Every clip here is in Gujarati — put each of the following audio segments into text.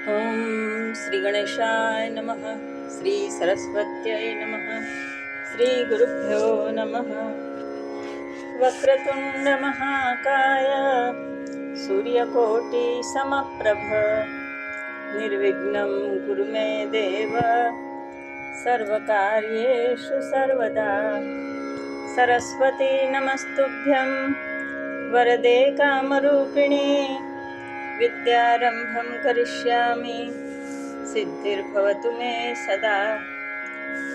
ओम श्री गणेशाय नम श्री सरस्वत्यै नमः श्री गुरुभ्यो नम। वक्रतुंड महाकाय सूर्यकोटी समप्रभ निर्विघ्नं गुरु मे देव। सर्वकार्येषु सर्वदा सरस्वती नमस्तुभ्यं वरदे कामरूपिणी विद्यारम्भं करिष्यामि। सिद्धिर्भवतु मे सदा।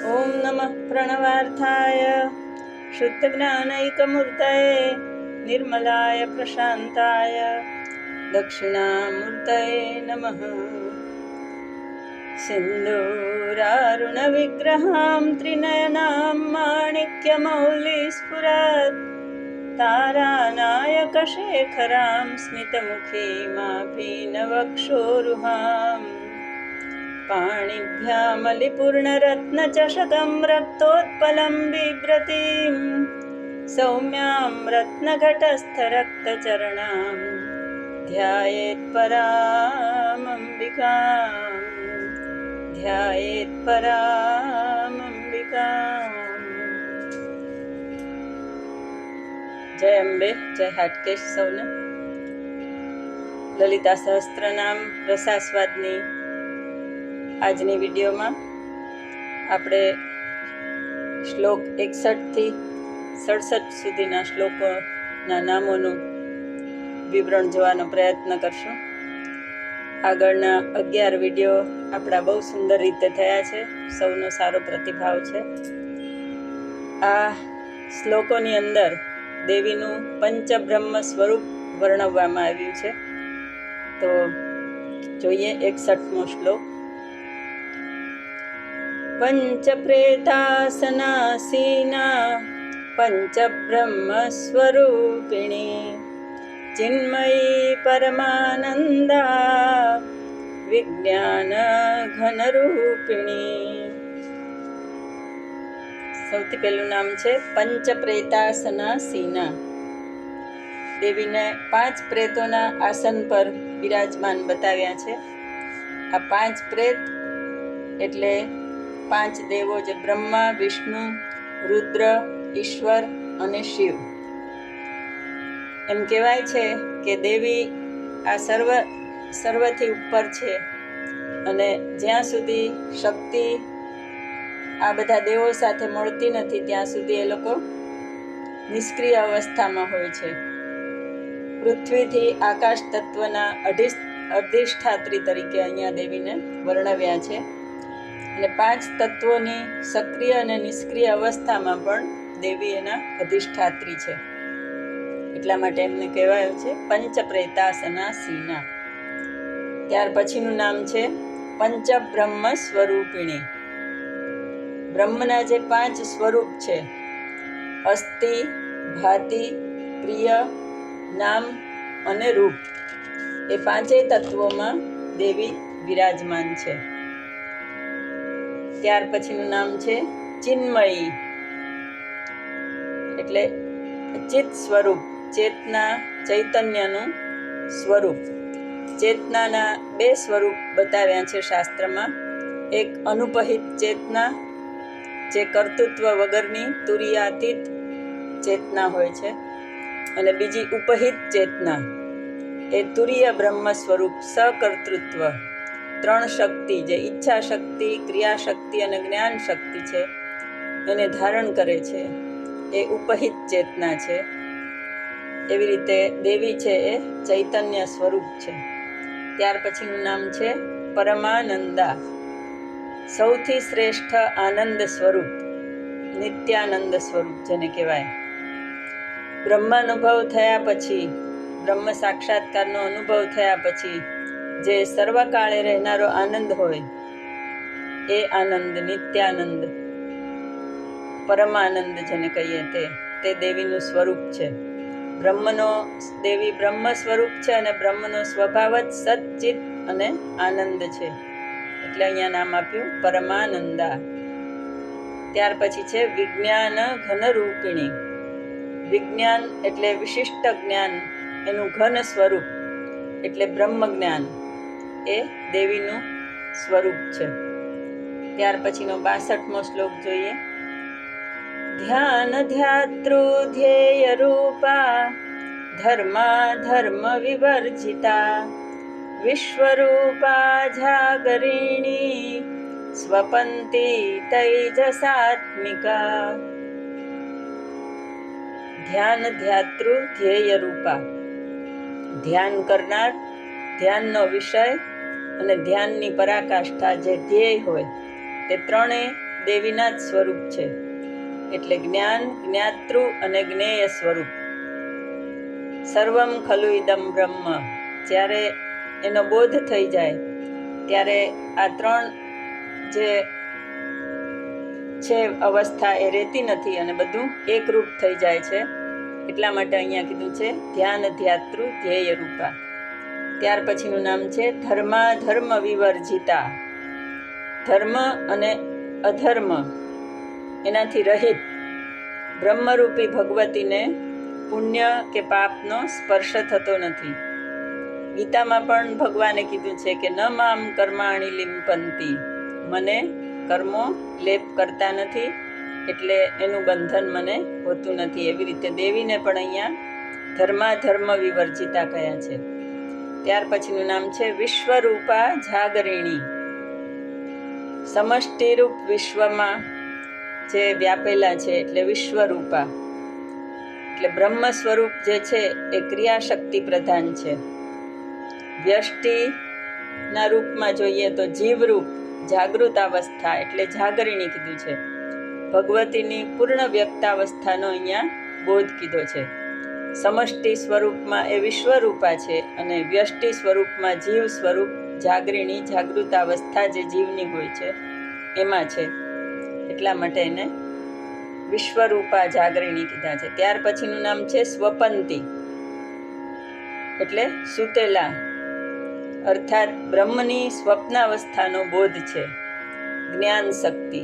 ॐ नमः प्रणवार्थाय शुद्धज्ञानैकमूर्तये निर्मलाय प्रशान्ताय दक्षिणामूर्तये नमः। सिन्दूरारुणविग्रहां त्रिनयनां माणिक्यमौलिस्फुरत् તારા નાયક શેખરામ સ્મિતમુખી માભી पाणिभ्यामलिपूर्णरत्नचषकं रक्तोत्पलं बिभ्रतीं। सौम्यां रत्नघटस्थरक्तचरणां। ध्यायेत्परामम्बिकां ध्यायेत्परामम्बिका જય અંબે, જય હાટકેશ સૌને. લલિતા સહસ્ત્રનામ રસાસ્વાદની આજની વિડીયોમાં આપણે શ્લોક એકસઠથી સડસઠ સુધીના શ્લોકોના નામોનું વિવરણ જોવાનો પ્રયત્ન કરશું. આગળના અગિયાર વીડિયો આપણા બહુ સુંદર રીતે થયા છે. સૌનો સારો પ્રતિભાવ છે. આ શ્લોકોની અંદર દેવીનું પંચબ્રહ્મ સ્વરૂપ વર્ણવવામાં આવ્યું છે. તો જોઈએ એકસઠમો શ્લોક. પંચપ્રેતાસનાસીના પંચબ્રહ્મ સ્વરૂપિણી ચિન્મયી પરમાનંદા વિજ્ઞાન ઘનરૂપિણી સૌથી પહેલું નામ છે પંચપ્રેતાસના સીના. દેવીને પાંચ પ્રેતોના આસન પર બિરાજમાન બતાવ્યા છે. આ પાંચ પ્રેત એટલે પાંચ દેવો જે બ્રહ્મા, વિષ્ણુ, રુદ્ર, ઈશ્વર અને શિવ. એમ કહેવાય છે કે દેવી આ સર્વ, સર્વથી ઉપર છે અને જ્યાં સુધી શક્તિ આ બધા દેવો સાથે મળતી નથી ત્યાં સુધી એ લોકો નિષ્ક્રિય અવસ્થામાં હોય છે. પૃથ્વીથી આકાશ તત્વના અઢી અધિષ્ઠાત્રી તરીકે અહીંયા દેવીને વર્ણવ્યા છે. અને પાંચ તત્વોની સક્રિય અને નિષ્ક્રિય અવસ્થામાં પણ દેવી એના અધિષ્ઠાત્રી છે. એટલા માટે એમને કહેવાયું છે પંચપ્રેતાસના સીના ત્યાર પછીનું નામ છે પંચબ્રહ્મ સ્વરૂપિણી બ્રહ્મના જે પાંચ સ્વરૂપ છે અસ્થિ ભાતિ, પ્રિય, નામ અને રૂપ, એ પાંચેય તત્વોમાં દેવી વિરાજમાન છે. ત્યાર પછીનું નામ છે ચિન્મયી. એટલે ચિત્ત સ્વરૂપ, ચેતના ચૈતન્યનું સ્વરૂપ. ચેતનાના બે સ્વરૂપ બતાવ્યા છે શાસ્ત્રમાં. એક અનુપહિત ચેતના જે કર્તૃત્વ વગરની તુરિયાતીત ચેતના હોય છે અને બીજી ઉપહિત ચેતના. એ તુરીય બ્રહ્મ સ્વરૂપ સકર્તૃત્વ. ત્રણ શક્તિ, જે ઈચ્છા શક્તિ ક્રિયા શક્તિ અને જ્ઞાન શક્તિ છે, એને ધારણ કરે છે. એ ઉપહિત ચેતના છે. એવી રીતે દેવી છે એ ચૈતન્ય સ્વરૂપ છે. ત્યાર પછીનું નામ છે પરમાનંદા. સૌથી શ્રેષ્ઠ આનંદ સ્વરૂપ, નિત્યાનંદ સ્વરૂપ જેને કહેવાય. બ્રહ્માનુભવ થયા પછી, બ્રહ્મ સાક્ષાત્કારનો અનુભવ થયા પછી, જે સર્વકાળે રહેનારો આનંદ હોય, એ આનંદ નિત્યાનંદ, પરમાનંદ જેને કહીએ તે તે દેવીનું સ્વરૂપ છે. બ્રહ્મનો, દેવી બ્રહ્મ સ્વરૂપ છે અને બ્રહ્મનો સ્વભાવ જ સચ્ચિત અને આનંદ છે. એટલે અહીંયા નામ આપ્યું, પરમાનંદા. ત્યાર પછી છે વિજ્ઞાન ઘનરૂપિણી. વિજ્ઞાન એટલે વિશિષ્ટ જ્ઞાન, એનું ઘન સ્વરૂપ એટલે બ્રહ્મ જ્ઞાન. એ દેવીનું સ્વરૂપ છે. ત્યાર પછીનો બાસઠમો શ્લોક જોઈએ. ધ્યાન ધ્યાતૃ ધ્યેય રૂપા ધર્મા ધર્મ વિવર્જિતા. વિશ્વરૂપા જાગરિણી સ્વપંતી તૈજસાત્મિકા ધ્યાન ધ્યાતૃ ધ્યેય રૂપા ધ્યાન કરનાર ધ્યાનનો વિષય અને ધ્યાનની પરાકાષ્ઠા જે ધ્યેય હોય, તે ત્રણેય દેવીના જ સ્વરૂપ છે. એટલે જ્ઞાન, જ્ઞાતૃ અને જ્ઞેય સ્વરૂપ. સર્વમ ખલુ ઇદમ બ્રહ્મ. જ્યારે એનો બોધ થઈ જાય. ત્યારે આ ત્રણ જે છે અવસ્થા એ રહેતી નથી અને બધું એકરૂપ થઈ જાય છે. એટલા માટે અહીંયા કીધું છે, ધ્યાન ધ્યાતૃ ધ્યેય રૂપા. ત્યાર પછીનું નામ છે, ધર્મા ધર્મ વિવર્જિતા. ધર્મ અને અધર્મ એનાથી રહિત બ્રહ્મરૂપી ભગવતીને પુણ્ય કે પાપનો સ્પર્શ થતો નથી. ગીતામાં પણ ભગવાને કીધું છે કે ન મામ કર્માણી લિંપંતી મને કર્મો લેપ કરતા નથી, એટલે એનું બંધન મને હોતું નથી. એવી રીતે દેવીને પણ અહીંયા ધર્માધર્મ વિવર્જિતા કયા છે. ત્યાર પછીનું નામ છે વિશ્વરૂપા જાગરિણી. સમષ્ટિરૂપ વિશ્વમાં જે વ્યાપેલા છે એટલે વિશ્વરૂપા. એટલે બ્રહ્મ સ્વરૂપ જે છે એ ક્રિયાશક્તિ પ્રધાન છે. વ્યષ્ટિના રૂપમાં જોઈએ તો જીવરૂપ જાગૃત અવસ્થા એટલે જાગરણી કીધું છે. ભગવતીની પૂર્ણ વ્યક્તાવસ્થાનો અહીંયા બોધ કીધો છે. સમષ્ટિ સ્વરૂપમાં એ વિશ્વરૂપા છે અને વ્યષ્ટિ સ્વરૂપમાં જીવ સ્વરૂપ જાગરણી જાગૃત અવસ્થા જે જીવની હોય છે એમાં છે. એટલા માટે એને વિશ્વરૂપા જાગરણી કીધા છે. ત્યાર પછીનું નામ છે સ્વપંતી. એટલે સુતેલા અર્થાત બ્રહ્મની સ્વપ્નાવસ્થાનો બોધ છે. જ્ઞાન શક્તિ.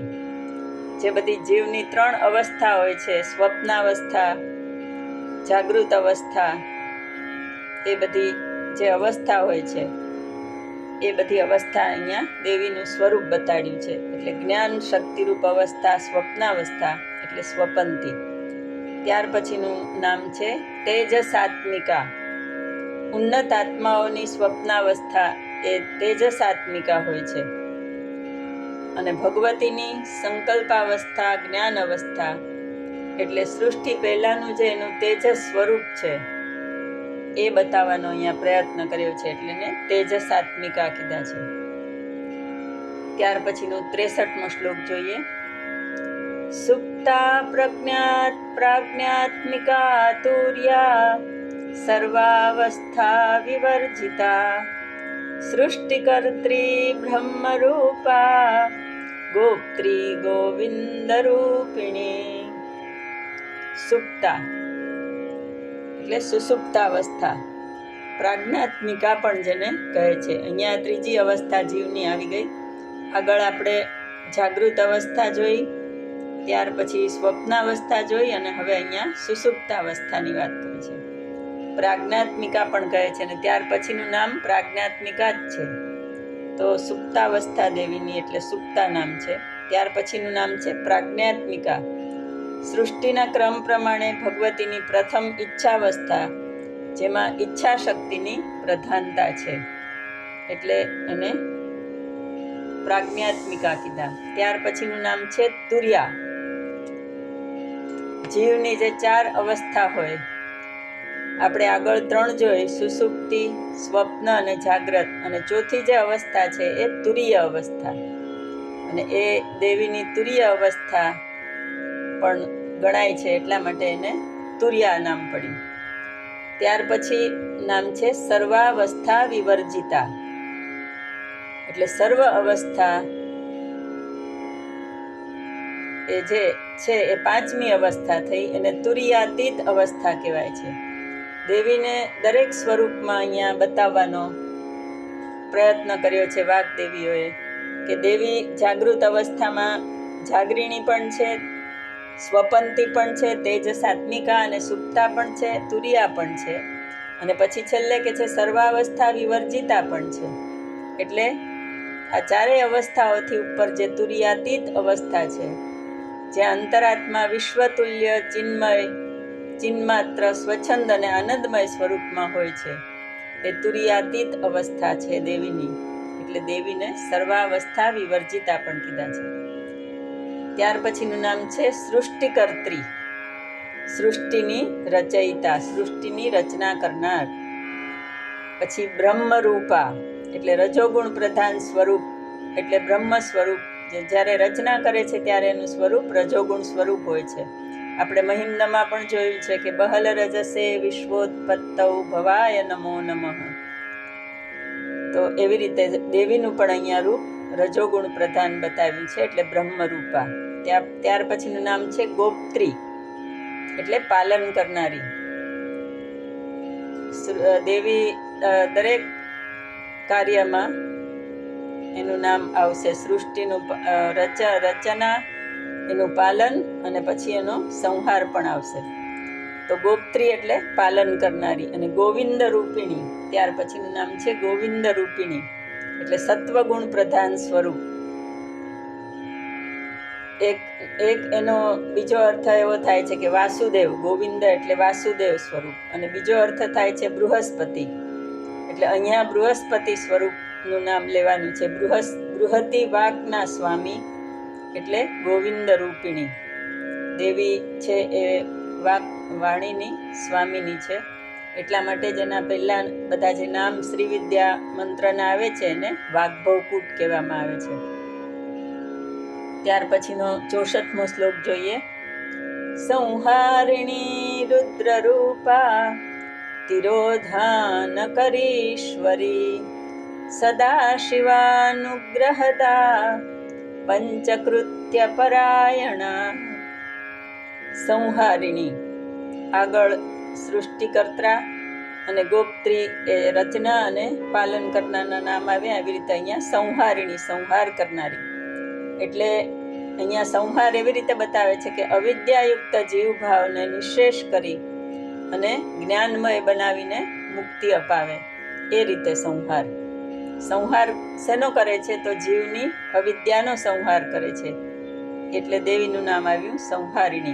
જે બધી જીવની ત્રણ અવસ્થા હોય છે, સ્વપ્નાવસ્થા, જાગૃત અવસ્થા, એ બધી જે અવસ્થા હોય છે, એ બધી અવસ્થા અહીંયા દેવીનું સ્વરૂપ બતાડ્યું છે. એટલે જ્ઞાન શક્તિરૂપ અવસ્થા, સ્વપ્નાવસ્થા, એટલે સ્વપંતી ત્યાર પછીનું નામ છે તેજસાત્મિકા. ઉન્નત આત્માઓની સ્વપ્નાવસ્થા એ તેજસાત્મિકા હોય છે. અને ભગવતીની સંકલ્પાવસ્થા જ્ઞાન અવસ્થા એટલે સૃષ્ટિ પહેલાંનું જે એનું તેજસ સ્વરૂપ છે, એ બતાવવાનો અહીંયા પ્રયત્ન કર્યો છે એટલે ને તેજસાત્મિકા કીધા છે. ત્યાર પછીનું ત્રેસઠમો શ્લોક જોઈએ. સુપ્તા પ્રજ્ઞાત પ્રાજ્ઞાત્મિકા તુર્યા સર્વાવસ્થા વિવર્જિતા સૃષ્ટિકર્ત્રી બ્રહ્મરૂપા ગોપ્ત્રી ગોવિંદરૂપિણી સુપ્તા એટલે સુસુપ્તાવસ્થા. પ્રાજ્ઞાત્મિકા પણ જેને કહે છે. અહીંયા ત્રીજી અવસ્થા જીવની આવી ગઈ. આગળ આપણે જાગૃત અવસ્થા જોઈ, ત્યાર પછી સ્વપ્નાવસ્થા જોઈ અને હવે અહીંયા સુસુપ્તાવસ્થાની વાત કરી છે પ્રાજ્ઞાત્મિકા પણ કહે છે અને ત્યાર પછીનું નામ પ્રાજ્ઞાત્મિકા જ છે. તો સુપ્તાવસ્થા દેવીની એટલે સુપ્તા નામ છે. ત્યાર પછીનું નામ છે પ્રાજ્ઞાત્મિકા. સૃષ્ટિના ક્રમ પ્રમાણે ભગવતીની પ્રથમ ઈચ્છાવસ્થા, જેમાં ઈચ્છા શક્તિની પ્રધાનતા છે. એટલે એને પ્રાજ્ઞાત્મિકા કીધા. ત્યાર પછીનું નામ છે તુર્યા. જીવની જે ચાર અવસ્થા હોય આપણે આગળ ત્રણ જોઈ, સુસુપ્તિ, સ્વપ્ન અને જાગ્રત. અને ચોથી જે અવસ્થા છે એ તુરીય અવસ્થા. અને એ દેવીની તુરીય અવસ્થા પણ ગણાય છે એટલા માટે એને તુર્યા નામ પડ્યું. ત્યાર પછી નામ છે સર્વાવસ્થા વિવર્જિતા. એટલે સર્વ અવસ્થા એ જે છે એ પાંચમી અવસ્થા થઈ, એને તુરિયાતીત અવસ્થા કહેવાય છે. દેવીને દરેક સ્વરૂપમાં અહીંયા બતાવવાનો પ્રયત્ન કર્યો છે વાઘદેવીઓએ કે દેવી જાગૃત અવસ્થામાં જાગરીણી પણ છે, સ્વપંતી પણ છે તેજસાત્મિકા અને સુપ્તા પણ છે, તુરિયા પણ છે. અને પછી છેલ્લે કે છે સર્વાવસ્થા વિવર્જિતા પણ છે. એટલે આ ચારેય અવસ્થાઓથી ઉપર જે તુરિયાતીત અવસ્થા છે જ્યાં અંતરાત્મા વિશ્વતુલ્ય ચિન્મય ચિન્માત્ર સ્વચ્છંદ અને આનંદમય સ્વરૂપમાં હોય છે. એ તુરિયાતીત અવસ્થા છે દેવીની, એટલે દેવીને સર્વાવસ્થા વિવર્જિતા પણ કીધા છે. ત્યાર પછીનું નામ છે સૃષ્ટિકર્ત્રી. સૃષ્ટિની રચયિતા, સૃષ્ટિની રચના કરનાર. પછી બ્રહ્મરૂપા, એટલે રજોગુણ પ્રધાન સ્વરૂપ, એટલે બ્રહ્મ સ્વરૂપ જ્યારે રચના કરે છે ત્યારે એનું સ્વરૂપ રજોગુણ સ્વરૂપ હોય છે. આપણે મહિમ્નમાં પણ જોયું છે કે બહલ રજસે વિશ્વોત્પત્તૌ ભવાય નમો નમઃ. તો એવી રીતે દેવીનું પણ અહીંયા રૂપ રજોગુણ પ્રધાન બતાવ્યું છે એટલે બ્રહ્મરૂપા. ત્યાં ત્યાર પછીનું નામ છે ગોપત્રી, એટલે પાલન કરનારી. દેવી દરેક કાર્યમાં એનું નામ આવશે. સૃષ્ટિનું રચ, રચના એનું પાલન અને પછી એનો સંહાર પણ આવશે. તો ગોપત્રી એટલે પાલન કરનારી અને ગોવિંદ રૂપિણી. ત્યાર પછીનું નામ છે ગોવિંદ રૂપિણી. એટલે સત્વગુણ પ્રધાન સ્વરૂપ. એક એક એનો બીજો અર્થ એવો થાય છે કે વાસુદેવ, ગોવિંદ એટલે વાસુદેવ સ્વરૂપ. અને બીજો અર્થ થાય છે બૃહસ્પતિ. એટલે અહીંયા બૃહસ્પતિ સ્વરૂપનું નામ લેવાનું છે બૃહસ, બૃહતિ વાકના સ્વામી એટલે ગોવિંદ રૂપિણી દેવી છે એ વાક વાણીની સ્વામીની છે. એટલા માટે જ એના પહેલાં બધા જે નામ શ્રી વિદ્યા મંત્રના આવે છે એને વાગ્ભવકૂટ કહેવામાં આવે છે. ત્યાર પછીનો ચોસઠમો શ્લોક જોઈએ. સંહારિણી રુદ્રરૂપા, તિરોધાન કરીશ્વરી, સદા શિવાનુગ્રહદા પંચકૃત્ય પરાયણા સંહારિણી, આગળ સૃષ્ટિકર્તા અને ગોપત્રી એ રચના અને પાલન કરનારના નામ આવે આવી રીતે અહીંયા સંહારિણી, સંહાર કરનારી. એટલે અહીંયા સંહાર એવી રીતે બતાવે છે કે અવિદ્યાયુક્ત જીવભાવને નિશેષ કરી અને જ્ઞાનમય બનાવીને મુક્તિ અપાવે. એ રીતે સંહાર. સંહાર શેનો કરે છે? તો જીવની અવિદ્યાનો સંહાર કરે છે. એટલે દેવીનું નામ આવ્યું સંહારિણી.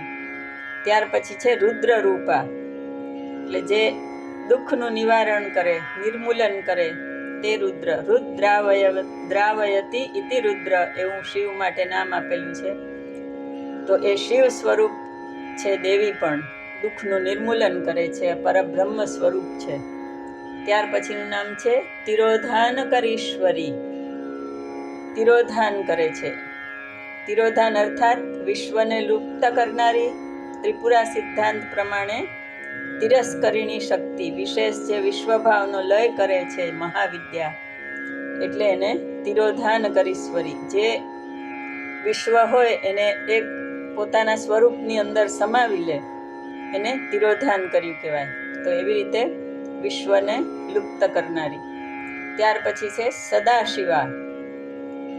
ત્યાર પછી છે રુદ્ર રૂપા એટલે જે દુઃખનું નિવારણ કરે, નિર્મૂલન કરે તે રુદ્ર. રુદ્રાવય દ્રાવયતી ઇતિ રુદ્ર એવું શિવ માટે નામ આપેલું છે. તો એ શિવ સ્વરૂપ છે દેવી પણ. દુઃખનું નિર્મૂલન કરે છે. પરબ્રહ્મ સ્વરૂપ છે. ત્યાર પછીનું નામ છે તિરોધાન કરીશ્વરી. તિરોધાન કરે છે. તિરોધાન અર્થાત વિશ્વને લુપ્ત કરનારી ત્રિપુરા સિદ્ધાંત પ્રમાણે તિરસ્કરીની શક્તિ, વિશેષ જે વિશ્વભાવનો લય કરે છે મહાવિદ્યા, એટલે એને તિરોધાન કરીશ્વરી. જે વિશ્વ હોય એને એક પોતાના સ્વરૂપની અંદર સમાવી લે, એને તિરોધાન કર્યું કહેવાય. તો એવી રીતે વિશ્વને લુપ્ત કરનારી. ત્યાર પછી છે સદાશિવા.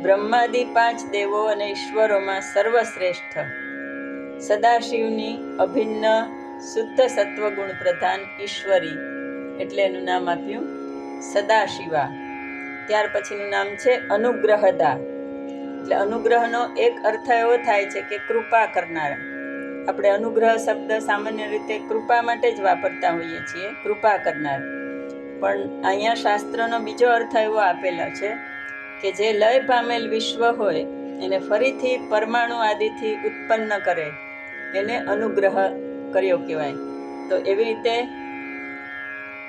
બ્રહ્માદિ પાંચ દેવો અને ઈશ્વરોમાં સર્વશ્રેષ્ઠ. સદાશિવની અભિન્ન શુદ્ધ સત્વગુણ પ્રધાન ઈશ્વરી. એટલે એનું નામ આપ્યું સદાશિવા. ત્યાર પછીનું નામ છે અનુગ્રહદા. એટલે અનુગ્રહનો એક અર્થ એવો થાય છે કે કૃપા કરનારા. આપણે અનુગ્રહ શબ્દ સામાન્ય રીતે કૃપા માટે જ વાપરતા હોઈએ છીએ, કૃપા કરનાર. પણ અહીંયા શાસ્ત્રનો બીજો અર્થ એવો આપેલો છે કે જે લય પામેલ વિશ્વ હોય, એને ફરીથી પરમાણુ આદિથી ઉત્પન્ન કરે, એને અનુગ્રહ કર્યો કહેવાય. તો એવી રીતે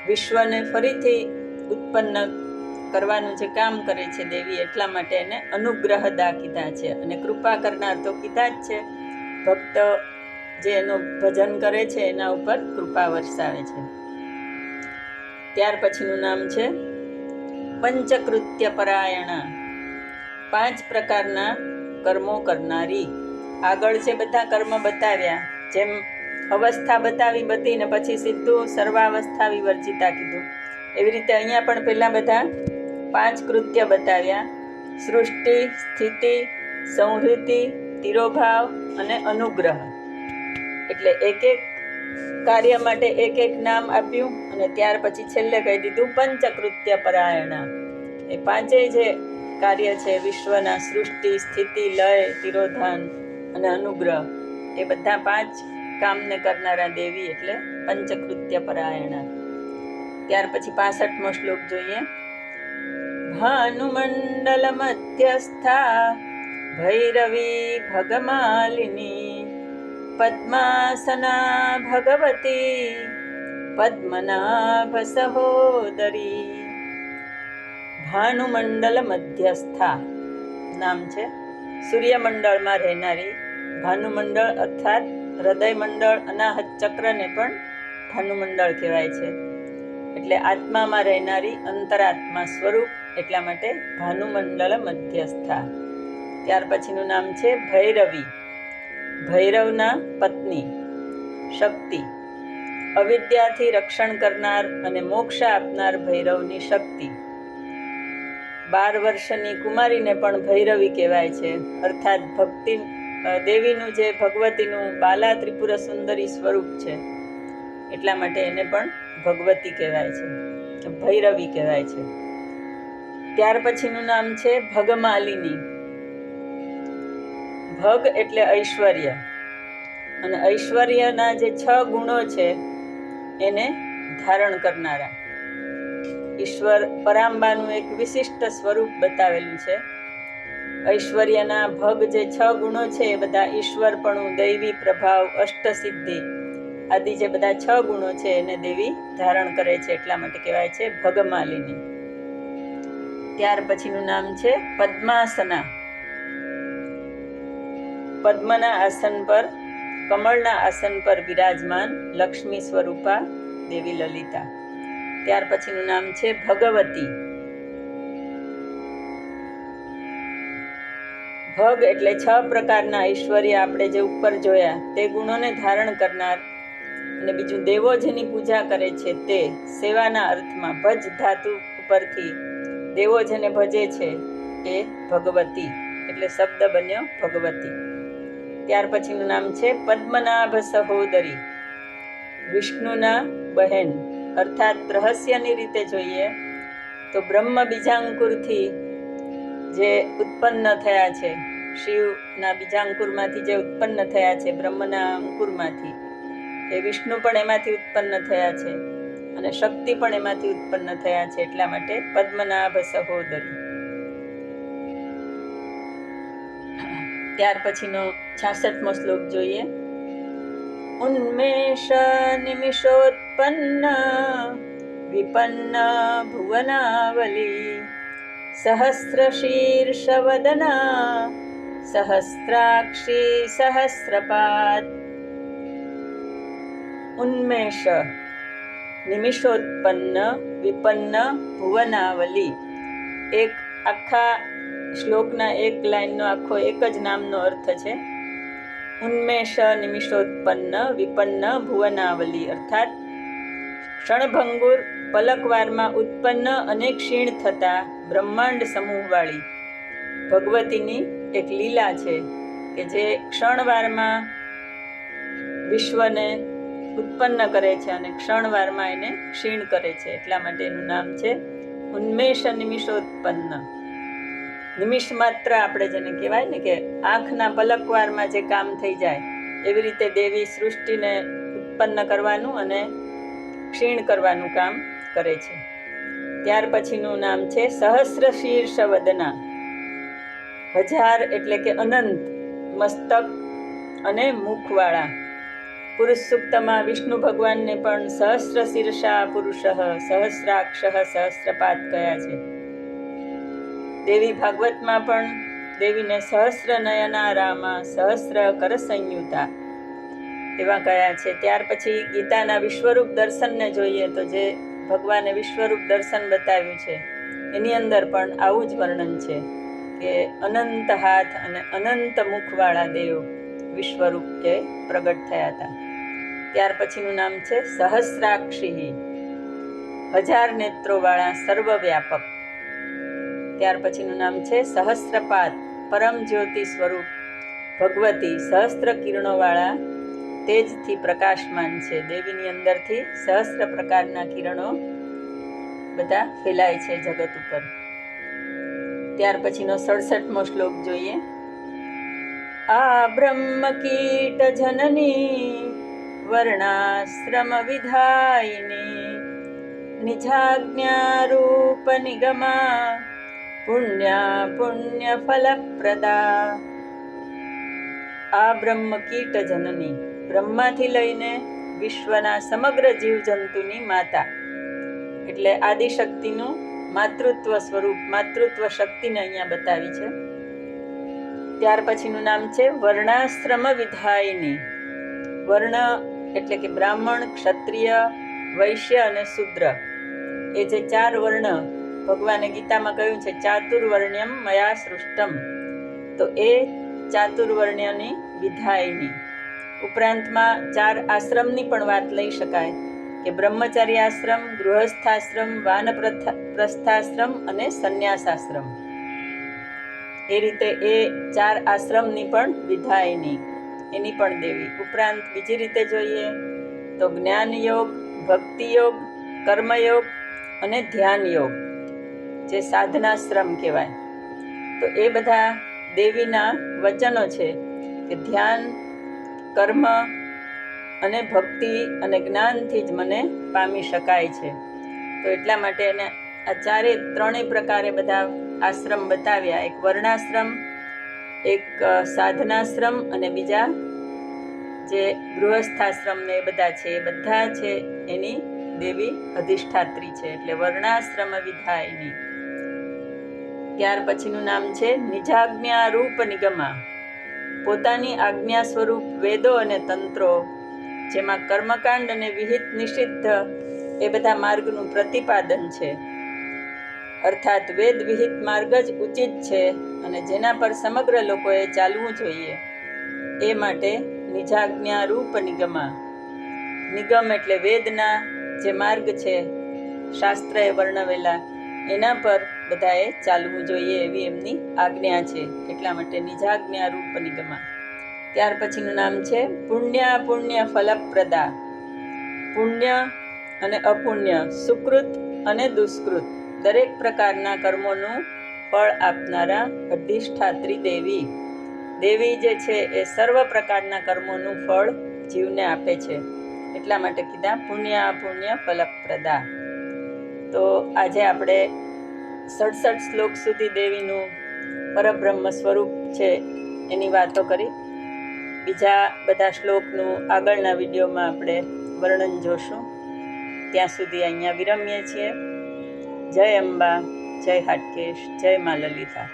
વિશ્વને ફરીથી ઉત્પન્ન કરવાનું જે કામ કરે છે દેવી, એટલા માટે એને અનુગ્રહદા કીધા છે. અને કૃપા કરનાર તો કીધા જ છે, ભક્ત જે એનું ભજન કરે છે, એના ઉપર કૃપા વરસાવે છે. ત્યાર પછીનું નામ છે પંચકૃત્ય પરાયણા પાંચ પ્રકારના કર્મો કરનારી. આગળ છે બધા કર્મ બતાવ્યા, જેમ અવસ્થા બતાવી બધી ને પછી સીધું સર્વાવસ્થા વિવર્જિતા કીધું એવી રીતે અહીંયા પણ પહેલાં બધા પાંચ કૃત્ય બતાવ્યા. સૃષ્ટિ, સ્થિતિ, સંહૃતિ, તિરોભાવ અને અનુગ્રહ. એટલે એક એક કાર્ય માટે એક એક નામ આપ્યું અને ત્યાર પછી છેલ્લે કહી દીધું પંચકૃત્ય પરાયણા. એ પાંચેય જે કાર્ય છે, વિશ્વના સૃષ્ટિ, સ્થિતિ, લય, તિરોધાન અને અનુગ્રહ, એ બધા પાંચ કામને કરનારા દેવી એટલે પંચકૃત્ય પરાયણા. ત્યાર પછી પાસઠમો શ્લોક જોઈએ. ભાનુમંડલ મધ્યસ્થા ભૈરવી ભગમાલિની પદ્માસના ભગવતી પદ્મનાભ સહોદરી ભાનુમંડલ મધ્યસ્થા નામ છે સૂર્યમંડળમાં રહેનારી ભાનુમંડળ અર્થાત હૃદયમંડળ અનાહત ચક્રને પણ ભાનુમંડળ કહેવાય છે। એટલે આત્મામાં રહેનારી અંતરાત્મા સ્વરૂપ એટલા માટે ભાનુમંડળ મધ્યસ્થા ત્યાર પછીનું નામ છે ભૈરવી। ભૈરવના પત્ની. શક્તિ. અવિદ્યાથી રક્ષણ કરનાર અને મોક્ષ આપનાર ભૈરવની શક્તિ. બાર વર્ષની કુમારીને પણ ભૈરવી કહેવાય છે. અર્થાત ભક્તિ દેવીનું જે ભગવતીનું બાલા ત્રિપુર સુંદરી સ્વરૂપ છે. એટલા માટે એને પણ ભગવતી કહેવાય છે. ભૈરવી કહેવાય છે. ત્યાર પછીનું નામ છે ભગમાલિની. ભગ એટલે ઐશ્વર્ય. અને ઐશ્વર્યના જે છ ગુણો છે, એને ધારણ કરનારા. ઈશ્વર પરાંબાનું એક વિશિષ્ટ સ્વરૂપ બતાવેલું છે. ઐશ્વર્યના ભગ જે છ ગુણો છે, એ બધા ઈશ્વરપણું, દૈવી પ્રભાવ, અષ્ટસિદ્ધિ આદિ જે બધા છ ગુણો છે, એને દેવી ધારણ કરે છે, એટલા માટે કહેવાય છે ભગમાલિની. ત્યાર પછીનું નામ છે પદ્માસના. પદ્મના આસન પર, કમળના આસન પર બિરાજમાન લક્ષ્મી સ્વરૂપા દેવી લલિતા. ત્યાર પછીનું નામ છે ભગવતી. ભગ એટલે છ પ્રકારના ઐશ્વર્ય આપણે જે ઉપર જોયા, તે ગુણોને ધારણ કરનાર અને બીજું દેવો જેની પૂજા કરે છે તે સેવાના અર્થમાં ભજ ધાતુ ઉપરથી દેવો જેને ભજે છે એ ભગવતી, એટલે શબ્દ બન્યો ભગવતી. ત્યાર પછીનું નામ છે પદ્મનાભ સહોદરી વિષ્ણુના બહેન, અર્થાત રહસ્યની રીતે જોઈએ, તો બ્રહ્મ બીજાંકુરથી જે ઉત્પન્ન થયા છે, શિવના બીજાંકુરમાંથી જે ઉત્પન્ન થયા છે, બ્રહ્મના અંકુરમાંથી, એ વિષ્ણુ પણ એમાંથી ઉત્પન્ન થયા છે અને શક્તિ પણ એમાંથી ઉત્પન્ન થયા છે એટલા માટે પદ્મનાભ સહોદરી ત્યાર પછીનો છાસઠમો શ્લોક જોઈએ. ઉન્મેષ નિમિષોત્પન્ન, વિપન્ન ભુવનાવલી સહસ્ર શીર્ષવદના સહસ્રાક્ષી સહસ્રપાદ. ઉન્મેષ નિમિષોત્પન્ન, વિપન્ન ભુવનાવલી, એક આખા શ્લોકના એક લાઈનનો આખો એક જ નામનો અર્થ છે. ઉન્મેષ નિમિષોત્પન્ન વિપન્ન ભુવનાવલી. અર્થાત, ક્ષણભંગુર પલકવારમાં ઉત્પન્ન અને ક્ષીણ થતા બ્રહ્માંડ સમૂહવાળી. ભગવતીની એક લીલા છે કે જે ક્ષણવારમાં વિશ્વને ઉત્પન્ન કરે છે અને ક્ષણવારમાં એને ક્ષીણ કરે છે. એટલા માટે એનું નામ છે ઉન્મેષ નિમિષોત્પન્ન. નિમિષ માત્ર આપણે જેને કહેવાય ને કે આંખના પલકવારમાં જે કામ થઈ જાય, એવી રીતે દેવી સૃષ્ટિને ઉત્પન્ન કરવાનું અને ક્ષીણ કરવાનું કામ કરે છે. ત્યાર પછીનું નામ છે સહસ્ર શીર્ષ વદના હજાર એટલે કે અનંત, મસ્તક અને મુખવાળા. પુરુષ સૂક્તમાં વિષ્ણુ ભગવાનને પણ સહસ્ર શીર્ષા પુરુષ, સહસ્રાક્ષ સહસ્રપાદ કયા છે. દેવી ભાગવતમાં પણ દેવીને સહસ્ર નયના રામા સહસ્ર કર સંયુતા એવા કયા છે. ત્યાર પછી ગીતાના વિશ્વરૂપ દર્શનને જોઈએ તો જે ભગવાને વિશ્વરૂપ દર્શન બતાવ્યું છે, એની અંદર પણ આવું જ વર્ણન છે કે અનંત હાથ અને અનંત મુખવાળા દેવ વિશ્વરૂપ જે પ્રગટ થયા હતા. ત્યાર પછીનું નામ છે સહસ્રાક્ષી. હજાર નેત્રોવાળા સર્વવ્યાપક ત્યાર પછીનું નામ છે સહસ્ત્રપાદ, પરમ જ્યોતિ સ્વરૂપ. ભગવતી સહસ્ત્ર કિરણોવાળા તેજથી પ્રકાશમાન છે. દેવીની અંદરથી સહસ્ત્ર પ્રકારના કિરણો બધા ફેલાય છે જગત ઉપર. ત્યાર પછીનો સડસઠમો શ્લોક જોઈએ. આ બ્રહ્મ કીટ જનની વર્ણાશ્રમ વિધાયિની, નિજાજ્ઞારૂપ નિગમા પુણ્યા પુણ્ય ફલપ્રદા આ બ્રહ્મ કીટ જનની બ્રહ્માથી લઈને વિશ્વના સમગ્ર જીવજંતુની માતા. એટલે આદિશક્તિનું માતૃત્વ સ્વરૂપ, માતૃત્વ શક્તિને અહીંયા બતાવી છે. ત્યાર પછીનું નામ છે વર્ણાશ્રમ વિધાયની. વર્ણ એટલે કે બ્રાહ્મણ, ક્ષત્રિય, વૈશ્ય અને શુદ્ર. એ જે ચાર વર્ણ ભગવાને ગીતામાં કહ્યું છે, ચાતુર્વર્ણ્યમ મયા સૃષ્ટમ. તો એ ચાતુર્વર્ણ્યની વિધાયની. ઉપરાંતમાં ચાર આશ્રમની પણ વાત લઈ શકાય કે બ્રહ્મચારી આશ્રમ ગૃહસ્થાશ્રમ, વાનપ્રસ્થાશ્રમ અને સંન્યાસાશ્રમ. એ રીતે એ ચાર આશ્રમની પણ વિધાયની, એની પણ દેવી. ઉપરાંત બીજી રીતે જોઈએ તો જ્ઞાન યોગ ભક્તિ યોગ કર્મયોગ અને ધ્યાન યોગ જે સાધનાશ્રમ કહેવાય. તો એ બધા દેવીના વચનો છે કે ધ્યાન, કર્મ અને ભક્તિ અને જ્ઞાનથી જ મને પામી શકાય છે. તો એટલા માટે એને આ ચારે ત્રણેય પ્રકારે બધા આશ્રમ બતાવ્યા. એક વર્ણાશ્રમ, એક સાધનાશ્રમ અને બીજા જે ગૃહસ્થાશ્રમ ને એ બધા છે, એ બધા છે એની દેવી અધિષ્ઠાત્રી છે. એટલે વર્ણાશ્રમ વિધાયની. ત્યાર પછીનું નામ છે નિજાજ્ઞા રૂપ નિગમા. પોતાની આજ્ઞા સ્વરૂપ વેદો અને તંત્રો, જેમાં કર્મકાંડ અને વિહિત નિષિદ્ધ, એ બધા માર્ગનું પ્રતિપાદન છે. અર્થાત વેદ વિહિત માર્ગ જ ઉચિત છે અને જેના પર સમગ્ર લોકોએ ચાલવું જોઈએ. એ માટે નિજાજ્ઞા રૂપ નિગમા. નિગમ એટલે વેદના, જે માર્ગ છે, શાસ્ત્રએ વર્ણવેલા. એના પર બધાએ ચાલવું જોઈએ એવી એમની આજ્ઞા છે. એટલા માટે નિજાજ્ઞા રૂપ નિગમા ત્યાર પછીનું નામ છે પુણ્ય પુણ્ય ફલપ્રદા. પુણ્ય અને અપુણ્ય સુકૃત અને દુષ્કૃત. દરેક પ્રકારના કર્મોનું ફળ આપનારા અધિષ્ઠાત્રી દેવી. દેવી જે છે એ સર્વ પ્રકારના કર્મોનું ફળ જીવને આપે છે. એટલા માટે કીધા પુણ્ય પુણ્ય ફલપ્રદા. તો આજે આપણે સડસઠ શ્લોક સુધી દેવીનું પરબ્રહ્મ સ્વરૂપ છે એની વાતો કરી. બીજા બધા શ્લોકનું આગળના વિડીયોમાં આપણે વર્ણન જોશું. ત્યાં સુધી અહીંયા વિરમીએ છીએ. જય અંબા, જય હાટકેશ, જય મા લલિતા.